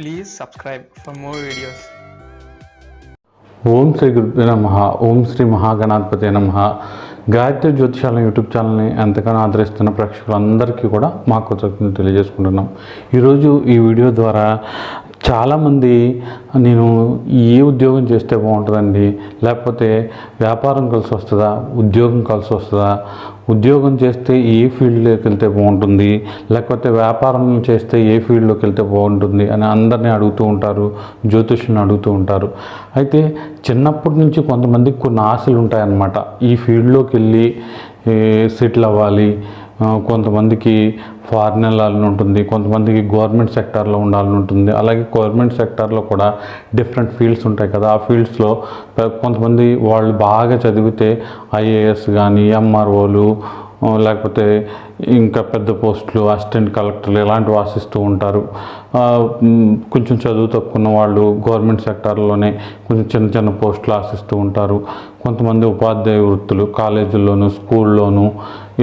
Please subscribe for more videos Om Shri గురుదే నమ. ఓం శ్రీ మహాగణాధిపతి నమ. Gayatri జ్యోతిషాల YouTube ఛానల్ని ఎంతగానో ఆదరిస్తున్న ప్రేక్షకులందరికీ కూడా మా కృతజ్ఞతలు తెలియజేసుకుంటున్నాం. ఈరోజు ఈ వీడియో ద్వారా చాలామంది నేను ఏ ఉద్యోగం చేస్తే బాగుంటుందండి? లేకపోతే వ్యాపారం కలిసి వస్తుందా? ఉద్యోగం కలిసి వస్తుందా? ఉద్యోగం చేస్తే ఏ ఫీల్డ్లోకి వెళ్తే బాగుంటుంది? లేకపోతే వ్యాపారం చేస్తే ఏ ఫీల్డ్లోకి వెళ్తే బాగుంటుంది? అని అందరినీ అడుగుతూ ఉంటారు జ్యోతిష్యుని అడుగుతూ ఉంటారు. అయితే చిన్నప్పటి నుంచి కొంతమందికి కొన్ని ఆశలు ఉంటాయన్నమాట ఈ ఫీల్డ్లోకి వెళ్ళి సెటిల్ అవ్వాలి కొంతమందికి ఫారిన్ వెళ్ళాలని ఉంటుంది కొంతమందికి గవర్నమెంట్ సెక్టార్లో ఉండాలని ఉంటుంది. అలాగే గవర్నమెంట్ సెక్టార్లో కూడా డిఫరెంట్ ఫీల్డ్స్ ఉంటాయి కదా. ఆ ఫీల్డ్స్లో కొంతమంది వాళ్ళు బాగా చదివితే ఐఏఎస్ కానీ ఎంఆర్ఓలు లేకపోతే ఇంకా పెద్ద పోస్టులు అసిస్టెంట్ కలెక్టర్లు ఇలాంటివి ఆశిస్తూ ఉంటారు. కొంచెం చదువు తక్కువ వాళ్ళు గవర్నమెంట్ సెక్టార్లోనే కొంచెం చిన్న చిన్న పోస్టులు ఆశిస్తూ ఉంటారు. కొంతమంది ఉపాధ్యాయ వృత్తులు కాలేజీల్లోనూ స్కూల్లోనూ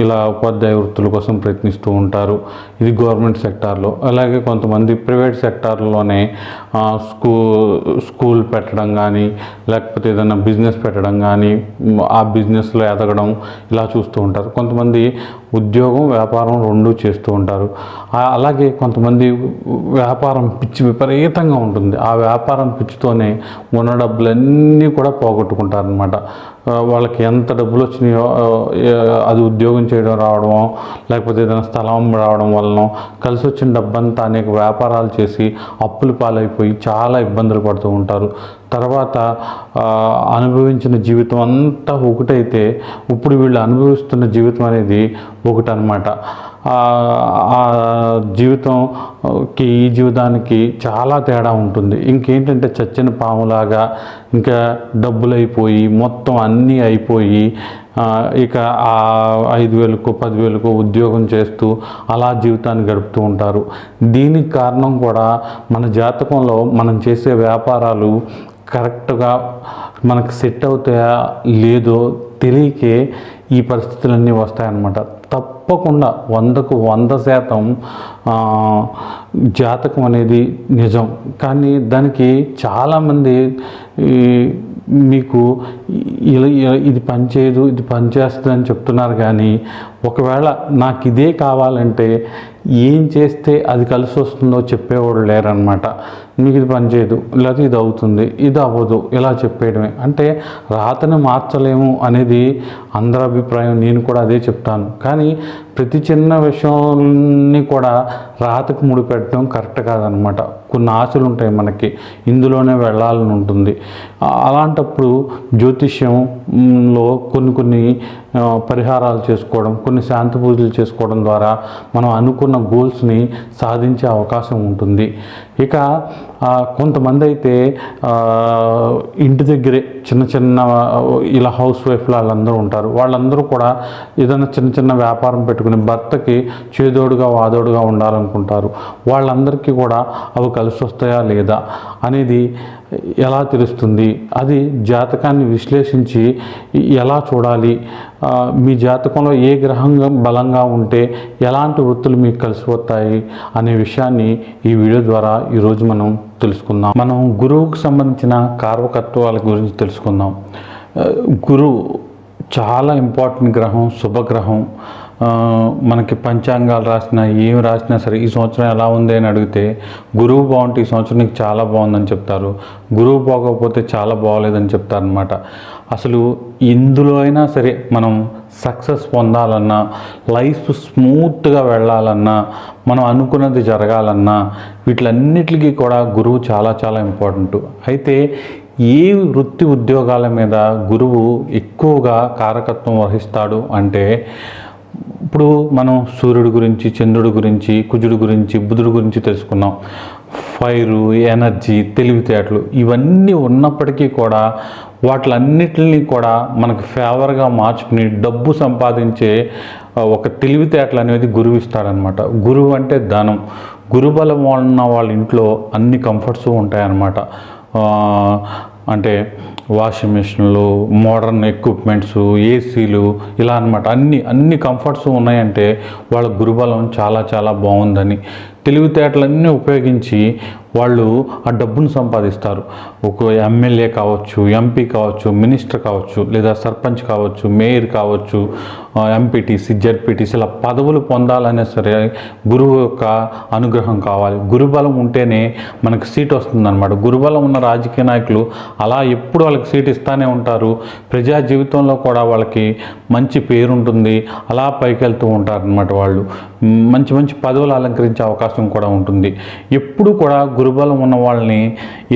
ఇలా ఉపాధ్యాయ వృత్తుల కోసం ప్రయత్నిస్తూ ఉంటారు. ఇది గవర్నమెంట్ సెక్టార్లో అలాగే కొంతమంది ప్రైవేట్ సెక్టార్లోనే స్కూ స్కూల్ పెట్టడం కానీ లేకపోతే ఏదైనా బిజినెస్ పెట్టడం కానీ ఆ బిజినెస్లో ఎదగడం ఇలా చూస్తూ ఉంటారు. కొంతమంది ఉద్యోగం వ్యాపారం రెండూ చేస్తూ ఉంటారు. అలాగే కొంతమంది వ్యాపారం పిచ్చి విపరీతంగా ఉంటుంది. ఆ వ్యాపారం పిచ్చితోనే ఉన్న డబ్బులన్నీ కూడా పోగొట్టుకుంటారనమాట వాళ్ళకి ఎంత డబ్బులు వచ్చినాయో అది ఉద్యోగం చేయడం రావడం లేకపోతే ఏదైనా స్థలం రావడం వలన కలిసి వచ్చిన డబ్బంతా అనేక వ్యాపారాలు చేసి అప్పులు పాలైపోయి చాలా ఇబ్బందులు పడుతూ ఉంటారు. తర్వాత అనుభవించిన జీవితం అంతా ఒకటైతే ఇప్పుడు వీళ్ళు అనుభవిస్తున్న జీవితం అనేది ఒకటనమాట ఆ జీవితంకి ఈ జీవితానికి చాలా తేడా ఉంటుంది. ఇంకేంటంటే చచ్చిన పాములాగా ఇంకా డబ్బులు అయిపోయి మొత్తం అన్నీ అయిపోయి ఇక ఆ ఐదు వేలకు పదివేలకు ఉద్యోగం చేస్తూ అలా జీవితాన్ని గడుపుతూ ఉంటారు. దీనికి కారణం కూడా మన జాతకంలో మనం చేసే వ్యాపారాలు కరెక్ట్గా మనకు సెట్ అవుతాయా లేదో తెలియకే ఈ పరిస్థితులన్నీ వస్తాయన్నమాట. తప్పకుండా వందకు వంద శాతం జాతకం అనేది నిజం. కానీ దానికి చాలామంది మీకు ఇది పనిచేయదు ఇది పనిచేస్తుంది అని చెప్తున్నారు కానీ ఒకవేళ నాకు ఇదే కావాలంటే ఏం చేస్తే అది కలిసి వస్తుందో చెప్పేవాడు లేరనమాట మీకు ఇది పనిచేయదు లేకపోతే ఇది అవుతుంది ఇది అవ్వదు ఇలా చెప్పేయడమే. అంటే రాతను మార్చలేము అనేది అందరి అభిప్రాయం నేను కూడా అదే చెప్తాను. కానీ ప్రతి చిన్న విషయాన్ని కూడా రాతకు ముడిపెట్టడం కరెక్ట్ కాదనమాట. కొన్ని ఆశలు ఉంటాయి మనకి ఇందులోనే వెళ్ళాలని ఉంటుంది. అలాంటప్పుడు జ్యోతిష్యంలో కొన్ని కొన్ని పరిహారాలు చేసుకోవడం కొన్ని శాంతి పూజలు చేసుకోవడం ద్వారా మనం అనుకున్న గోల్స్ని సాధించే అవకాశం ఉంటుంది. ఇక కొంతమంది అయితే ఇంటి దగ్గరే చిన్న చిన్న ఇలా హౌస్ వైఫ్లు వాళ్ళందరూ ఉంటారు. వాళ్ళందరూ కూడా ఏదైనా చిన్న చిన్న వ్యాపారం పెట్టుకుని భర్తకి చేదోడుగా వాదోడుగా ఉండాలనుకుంటారు. వాళ్ళందరికీ కూడా అవి కలిసి వస్తాయా లేదా అనేది ఎలా తెలుస్తుంది? అది జాతకాన్ని విశ్లేషించి ఎలా చూడాలి? మీ జాతకంలో ఏ గ్రహం బలంగా ఉంటే ఎలాంటి వృత్తులు మీకు కలిసి వస్తాయి అనే విషయాన్ని ఈ వీడియో ద్వారా ఈరోజు మనం తెలుసుకుందాం. మనం గురువుకు సంబంధించిన కార్వకత్వాల గురించి తెలుసుకుందాం. గురువు చాలా ఇంపార్టెంట్ గ్రహం శుభగ్రహం మనకి పంచాంగాలు రాసినా ఏం రాసినా సరే ఈ సంవత్సరం ఎలా ఉంది అని అడిగితే గురువు బాగుంటే ఈ సంవత్సరం నీకు చాలా బాగుందని చెప్తారు. గురువు బాగోకపోతే చాలా బాగోలేదని చెప్తారనమాట అసలు ఇందులో అయినా సరే మనం సక్సెస్ పొందాలన్నా లైఫ్ స్మూత్గా వెళ్ళాలన్నా మనం అనుకున్నది జరగాలన్నా వీటిలన్నిటికీ కూడా గురువు చాలా చాలా ఇంపార్టెంట్. అయితే ఏ వృత్తి ఉద్యోగాల మీద గురువు ఎక్కువగా కారకత్వం వహిస్తాడు అంటే ఇప్పుడు మనం సూర్యుడి గురించి చంద్రుడి గురించి కుజుడి గురించి బుధుడి గురించి తెలుసుకున్నాం. ఫైరు ఎనర్జీ తెలివితేటలు ఇవన్నీ ఉన్నప్పటికీ కూడా వాటిలన్నిటిని కూడా మనకు ఫేవర్గా మార్చుకుని డబ్బు సంపాదించే ఒక తెలివితేటలు అనేది గురువు ఇస్తాడనమాట గురువు అంటే ధనం. గురుబలం ఉన్న వాళ్ళ ఇంట్లో అన్ని కంఫర్ట్స్ ఉంటాయన్నమాట. అంటే వాషింగ్ మిషన్లు మోడర్న్ ఎక్విప్మెంట్స్ ఏసీలు ఇలా అన్నమాట. అన్ని అన్ని కంఫర్ట్స్ ఉన్నాయంటే వాళ్ళ గురుబలం చాలా చాలా బాగుందని. తెలివితేటలన్నీ ఉపయోగించి వాళ్ళు ఆ డబ్బును సంపాదిస్తారు. ఒక ఎమ్మెల్యే కావచ్చు ఎంపీ కావచ్చు మినిస్టర్ కావచ్చు లేదా సర్పంచ్ కావచ్చు మేయర్ కావచ్చు ఎంపీటీసీ జడ్పీటీసీ ఇలా పదవులు పొందాలనే సరే గురువు యొక్క అనుగ్రహం కావాలి. గురుబలం ఉంటేనే మనకు సీట్ వస్తుందన్నమాట. గురుబలం ఉన్న రాజకీయ నాయకులు అలా ఎప్పుడు వాళ్ళకి సీట్ ఇస్తానే ఉంటారు. ప్రజా జీవితంలో కూడా వాళ్ళకి మంచి పేరు ఉంటుంది అలా పైకి వెళ్తూ ఉంటారనమాట వాళ్ళు. మంచి మంచి పదవులు అలంకరించే అవకాశం అవకాశం కూడా ఉంటుంది. ఎప్పుడు కూడా గురుబలం ఉన్న వాళ్ళని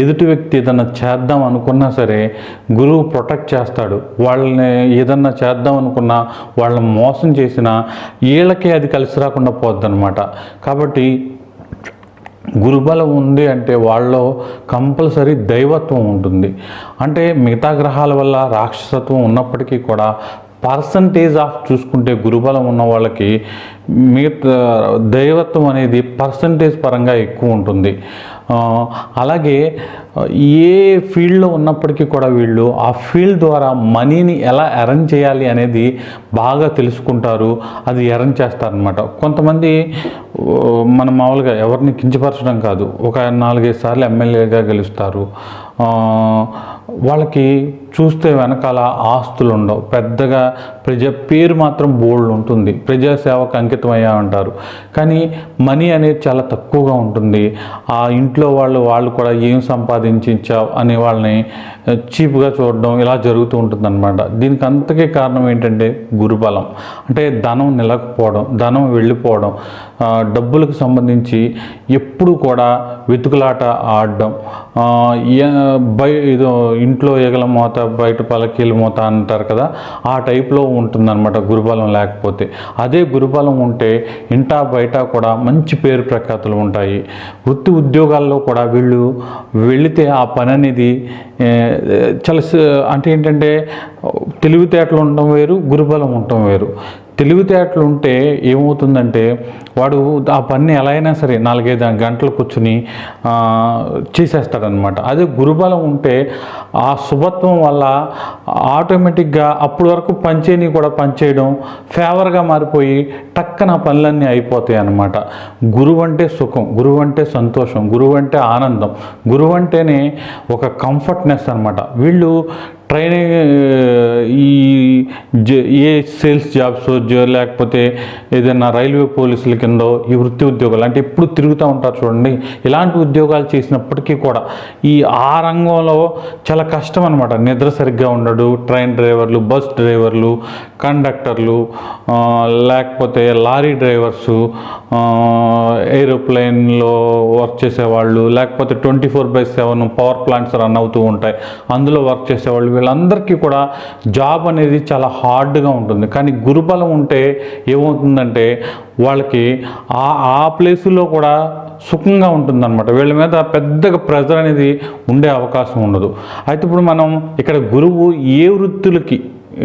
ఎదుటి వ్యక్తి ఏదన్నా చేద్దాం అనుకున్నా సరే గురువు ప్రొటెక్ట్ చేస్తాడు. వాళ్ళని ఏదన్నా చేద్దాం అనుకున్నా వాళ్ళని మోసం చేసినా వీళ్ళకే అది కలిసి రాకుండా పోద్దనమాట కాబట్టి గురుబలం ఉంది అంటే వాళ్ళలో కంపల్సరీ దైవత్వం ఉంటుంది. అంటే మిగతా గ్రహాల వల్ల రాక్షసత్వం ఉన్నప్పటికీ కూడా పర్సంటేజ్ ఆఫ్ చూసుకుంటే గురుబలం ఉన్న వాళ్ళకి మిగతా దైవత్వం అనేది పర్సంటేజ్ పరంగా ఎక్కువ ఉంటుంది. అలాగే ఏ ఫీల్డ్లో ఉన్నప్పటికీ కూడా వీళ్ళు ఆ ఫీల్డ్ ద్వారా మనీని ఎలా ఎర్న్ చేయాలి అనేది బాగా తెలుసుకుంటారు. అది ఎర్న్ చేస్తారనమాట కొంతమంది మన మనం మామూలుగా ఎవరిని కించపరచడం కాదు. ఒక నాలుగైదు సార్లు ఎమ్మెల్యేగా గెలుస్తారు. వాళ్ళకి చూస్తే వెనకాల ఆస్తులు ఉండవు పెద్దగా ప్రజా పేరు మాత్రం బోల్డ్ ఉంటుంది ప్రజాసేవకు అంకితమయ్యా ఉంటారు కానీ మనీ అనేది చాలా తక్కువగా ఉంటుంది. ఆ ఇంట్లో వాళ్ళు వాళ్ళు కూడా ఏం సంపాదించావు అనే వాళ్ళని చీప్గా చూడడం ఇలా జరుగుతూ ఉంటుంది అనమాట దీనికి అంతకే కారణం ఏంటంటే గురుబలం. అంటే ధనం నిలకపోవడం ధనం వెళ్ళిపోవడం డబ్బులకు సంబంధించి ఎప్పుడు కూడా వెతుకులాట ఆడడం బయ ఇదో ఇంట్లో ఎగల మోత బయట పలకీల మోత అంటారు కదా ఆ టైప్లో ఉంటుందన్నమాట గురుబలం లేకపోతే. అదే గురుబలం ఉంటే ఇంటా బయట కూడా మంచి పేరు ప్రఖ్యాతులు ఉంటాయి. వృత్తి ఉద్యోగాల్లో కూడా వీళ్ళు వెళితే ఆ పని అనేది చాలా అంటే ఏంటంటే తెలివితేటలు ఉండటం వేరు గురుబలం ఉండటం వేరు. తెలివితేటలు ఉంటే ఏమవుతుందంటే వాడు ఆ పని ఎలా అయినా సరే నాలుగైదు గంటలు కూర్చుని చేసేస్తాడనమాట. అదే గురుబలం ఉంటే ఆ శుభత్వం వల్ల ఆటోమేటిక్గా అప్పటి వరకు పనిచేయని కూడా పనిచేయడం ఫేవర్గా మారిపోయి టక్కన పనులన్నీ అయిపోతాయి అన్నమాట గురువు అంటే సుఖం గురువు అంటే సంతోషం గురువు అంటే ఆనందం. గురువు అంటేనే ఒక కంఫర్ట్నెస్ అనమాట వీళ్ళు ట్రైనింగ్ ఈ జ- ఏ సేల్స్ జాబ్స్ లేకపోతే ఏదైనా రైల్వే పోలీసుల కింద ఈ వృత్తి ఉద్యోగాలు అంటే ఎప్పుడు తిరుగుతూ ఉంటారు చూడండి ఇలాంటి ఉద్యోగాలు చేసినప్పటికీ కూడా ఈ ఆ రంగంలో చాలా కష్టం అనమాట నిద్ర సరిగ్గా ఉండడు ట్రైన్ డ్రైవర్లు బస్ డ్రైవర్లు కండక్టర్లు లేకపోతే లారీ డ్రైవర్సు ఏరోప్లేన్లో వర్క్ చేసేవాళ్ళు లేకపోతే twenty four by seven power plants run అవుతూ ఉంటాయి. అందులో వర్క్ చేసేవాళ్ళు వీళ్ళందరికీ కూడా జాబ్ అనేది చాలా హార్డ్గా ఉంటుంది. కానీ గురుబలం ఉంటే ఏమవుతుందంటే వాళ్ళకి ఆ ఆ ప్లేసులో కూడా సుఖంగా ఉంటుందన్నమాట. వీళ్ళ మీద పెద్దగా ప్రెజర్ అనేది ఉండే అవకాశం ఉండదు. అయితే ఇప్పుడు మనం ఇక్కడ గురువు ఏ వృత్తులకి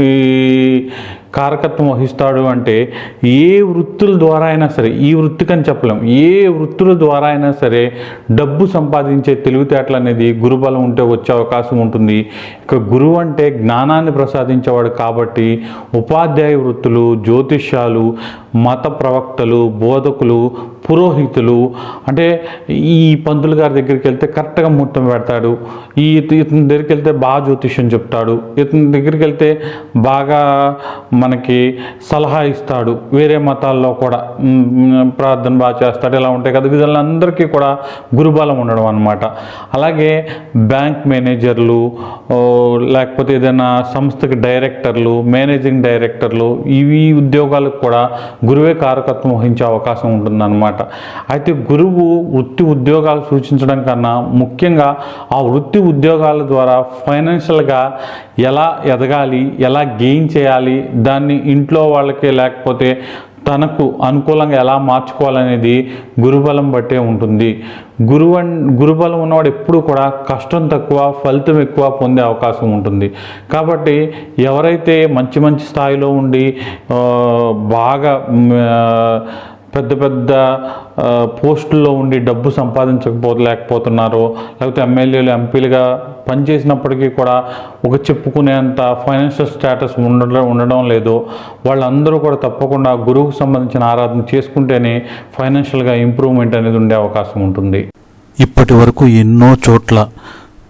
ఈ కారకత్వం వహిస్తాడు అంటే ఏ వృత్తుల ద్వారా అయినా సరే ఈ వృత్తికని చెప్పలేం ఏ వృత్తుల ద్వారా అయినా సరే డబ్బు సంపాదించే తెలివితేటలు అనేది గురుబలం ఉంటే వచ్చే అవకాశం ఉంటుంది. ఇక గురువు అంటే జ్ఞానాన్ని ప్రసాదించేవాడు కాబట్టి ఉపాధ్యాయ వృత్తులు జ్యోతిష్యాలు మత ప్రవక్తలు బోధకులు పురోహితులు అంటే ఈ పంతులు గారి దగ్గరికి వెళ్తే కరెక్ట్గా ముహూర్తం పెడతాడు. ఈ ఇతని దగ్గరికి వెళ్తే బాగా జ్యోతిష్యం చెప్తాడు. ఇతని దగ్గరికి వెళ్తే బాగా మనకి సలహా ఇస్తాడు. వేరే మతాల్లో కూడా ప్రార్థన బాగా చేస్తాడు. ఇలా ఉంటాయి కదా వీళ్ళందరికీ కూడా గురుబలం ఉండడం అనమాట అలాగే బ్యాంక్ మేనేజర్లు లేకపోతే ఏదైనా సంస్థకి డైరెక్టర్లు మేనేజింగ్ డైరెక్టర్లు ఇవి ఉద్యోగాలకు కూడా గురువే కారకత్వం వహించే అవకాశం ఉంటుందన్నమాట. అయితే గురువు వృత్తి ఉద్యోగాలు సూచించడం కన్నా ముఖ్యంగా ఆ వృత్తి ఉద్యోగాల ద్వారా ఫైనాన్షియల్గా ఎలా ఎదగాలి ఎలా గెయిన్ చేయాలి దాన్ని ఇంట్లో వాళ్ళకి లేకపోతే తనకు అనుకూలంగా ఎలా మార్చుకోవాలనేది గురుబలం బట్టే ఉంటుంది. గురువు గురుబలం ఉన్నవాడు ఎప్పుడు కూడా కష్టం తక్కువ ఫలితం ఎక్కువ పొందే అవకాశం ఉంటుంది. కాబట్టి ఎవరైతే మంచి మంచి స్థాయిలో ఉండి బాగా పెద్ద పెద్ద పోస్టుల్లో ఉండి డబ్బు సంపాదించకపోలేకపోతున్నారు లేకపోతే ఎమ్మెల్యేలు ఎంపీలుగా పనిచేసినప్పటికీ కూడా ఒక చెప్పుకునేంత ఫైనాన్షియల్ స్టేటస్ ఉండడం ఉండడం లేదు. వాళ్ళందరూ కూడా తప్పకుండా గురువుకు సంబంధించిన ఆరాధన చేసుకుంటేనే ఫైనాన్షియల్గా ఇంప్రూవ్మెంట్ అనేది ఉండే అవకాశం ఉంటుంది. ఇప్పటి వరకు ఎన్నో చోట్ల